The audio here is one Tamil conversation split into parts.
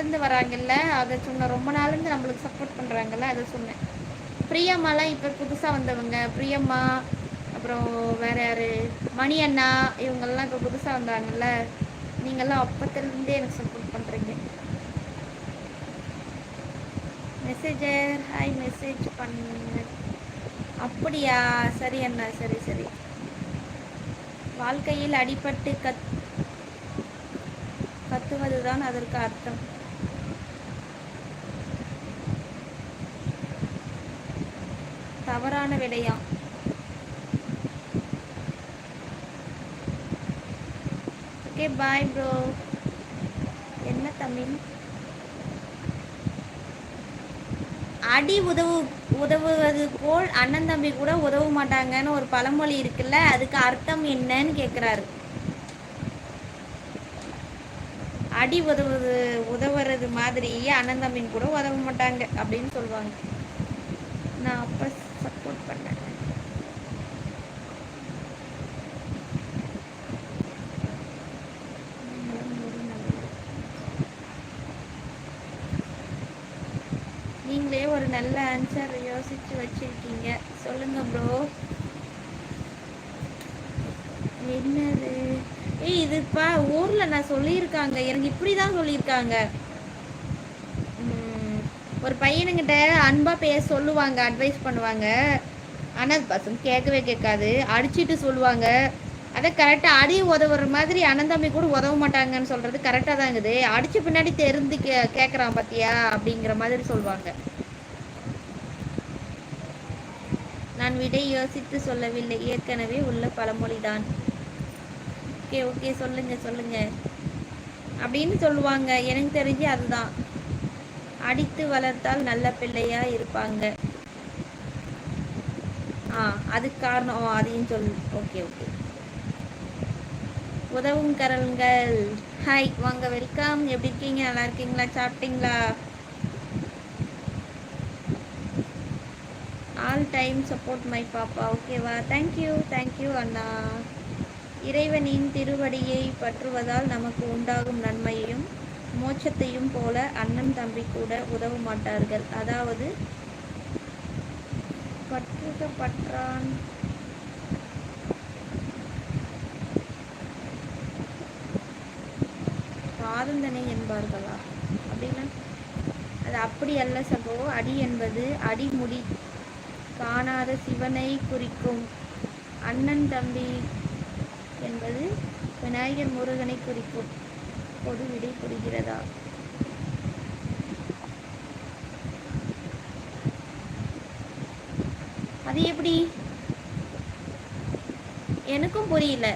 இருந்து வராங்கல்ல அதை சொன்னேன் ரொம்ப நாள்லேருந்து நம்மளுக்கு சப்போர்ட் பண்ணுறாங்கல்ல அதை சொன்னேன். பிரியம்மாலாம் இப்போ புதுசாக வந்தவங்க பிரியம்மா அப்புறம் வேற யாரு? மணி அண்ணா இவங்கெல்லாம் இப்போ புதுசாக வந்தாங்கல்ல நீங்கள்லாம் அப்பத்துலேருந்தே எனக்கு சப்போர்ட் பண்ணுறீங்க மெசேஜர் ஹாய் மெசேஜ் பண்ண. அப்படியா? சரி அண்ணா சரி சரி. வாழ்க்கையில் அடிபட்டு கத் கத்துவதுதான் அதற்கு அர்த்தம். தவறான விடையா? ஓகே பாய் ப்ரோ என்ன தமிழ்? அடி உதவு உதவுவது போல் அண்ணன் தம்பி கூட உதவ மாட்டாங்கன்னு ஒரு பழமொழி இருக்குல்ல அதுக்கு அர்த்தம் என்னன்னு கேட்குறாரு அடி உதவுது உதவுறது மாதிரி அண்ணன் தம்பின்னு கூட உதவ மாட்டாங்க அப்படின்னு சொல்லுவாங்க. நான் அப்போ சப்போர்ட் பண்ணேன் நீங்களே ஒரு நல்ல ஆன்சர் யோசிச்சு வச்சிருக்கீங்க. சொல்லுங்க ப்ரோ என்னது? ஏய் இதுப்பா ஊர்ல நான் சொல்லியிருக்காங்க. எனக்கு இப்படி தான் சொல்லியிருக்காங்க ஒரு பையனுங்கிட்ட அன்பா பேச சொல்லுவாங்க அட்வைஸ் பண்ணுவாங்க. ஆனால் பசங்க கேட்கவே கேட்காது. அடிச்சிட்டு சொல்லுவாங்க. அதை கரெக்டாக அடி உதவுற மாதிரி அனந்தம்பி கூட உதவ மாட்டாங்கன்னு சொல்றது கரெக்டாக தான் இருக்குது. அடிச்ச பின்னாடி தெரிந்து கே கேட்குறான் பாத்தியா? அப்படிங்கிற மாதிரி சொல்லுவாங்க நான் விடை யோசித்து சொல்லவில்லை. ஏற்கனவே உள்ள பழமொழிதான். ஓகே ஓகே சொல்லுங்க சொல்லுங்க. அப்படின்னு சொல்லுவாங்க. எனக்கு தெரிஞ்சு அதுதான். அடித்து வளர்த்தால் நல்ல பிள்ளையா இருப்பாங்க. ஆ அதுக்கு காரணம் அதையும் சொல் ஓகே ஓகே. உதவும் கரல்கள் ஹாய் வாங்க வெல்கம் எப்படி இருக்கீங்க? நல்லா இருக்கீங்களா? சாப்பிட்டீங்களா? ஆல் டைம் சப்போர்ட் மை பாப்பா ஓகேவா தேங்க்யூ தேங்க்யூ அண்ணா. இறைவனின் திருவடியை பற்றுவதால் நமக்கு உண்டாகும் நன்மையையும் மோட்சத்தையும் போல அண்ணன் தம்பி கூட உதவ மாட்டார்கள். அதாவது பற்றுக பற்றான் பாதந்தனை என்பார்களா? அப்படின்னா அது அப்படி அல்ல சகோ அடி என்பது அடிமுடி காணாத சிவனை குறிக்கும். அண்ணன் தம்பி என்பது விநாயகர் முருகனை குறிக்கும். பொது விடை புரிகிறதா? அது எப்படி? எனக்கும் புரியல.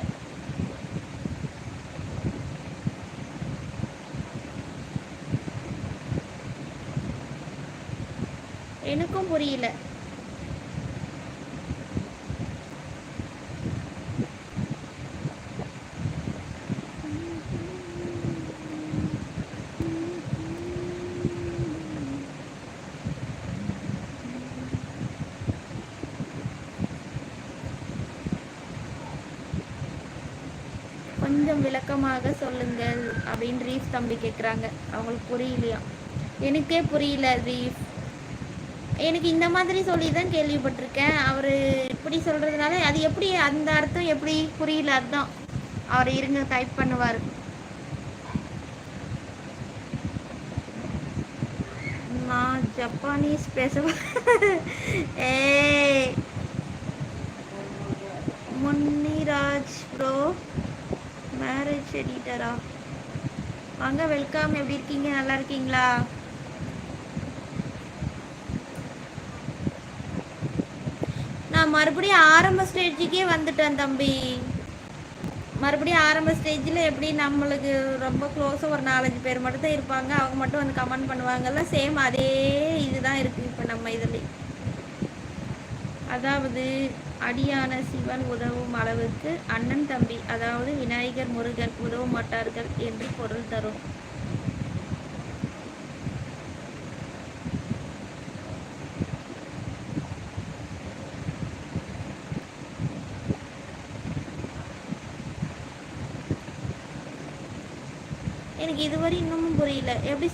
எனக்கும் புரியல. கொஞ்சம் விளக்கமாக சொல்லுங்கள் அப்படின்னு ரீஃப் தம்பி கேட்குறாங்க அவங்களுக்கு புரியலையா? எனக்கே புரியல ரீஃப். எனக்கு இந்த மாதிரி சொல்லி தான் கேள்விப்பட்டிருக்கேன். அவர் இப்படி சொல்கிறதுனால அது எப்படி அந்த அர்த்தம் எப்படி புரியல அர்த்தம் அவர் இருங்க டைப் பண்ணுவார். நான் ஜப்பானீஸ் பேச ஏ முன்னிராஜ் ப்ரோ மேரேஜ் எடிட்டரா வாங்க வெல்கம் எப்படி இருக்கீங்க? நல்லா இருக்கீங்களா? மறுபடியும் ஆரம்ப ஸ்டேஜுக்கே வந்துட்டேன் தம்பி. மறுபடியும் ஆரம்ப ஸ்டேஜில் எப்படி நம்மளுக்கு ரொம்ப க்ளோஸாக ஒரு நாலஞ்சு பேர் மட்டும் தான் இருப்பாங்க. அவங்க மட்டும் வந்து கமெண்ட் பண்ணுவாங்கல்ல சேம் அதே இதுதான் இருக்குது இப்போ நம்ம இதில் அதாவது அடியான சிவன் உதவும் அளவுக்கு அண்ணன் தம்பி அதாவது விநாயகர் முருகன் உதவ மாட்டார்கள் என்று பொருள் தரும். எனக்கு இதுவரை இன்னமும் புரியல. எப்படி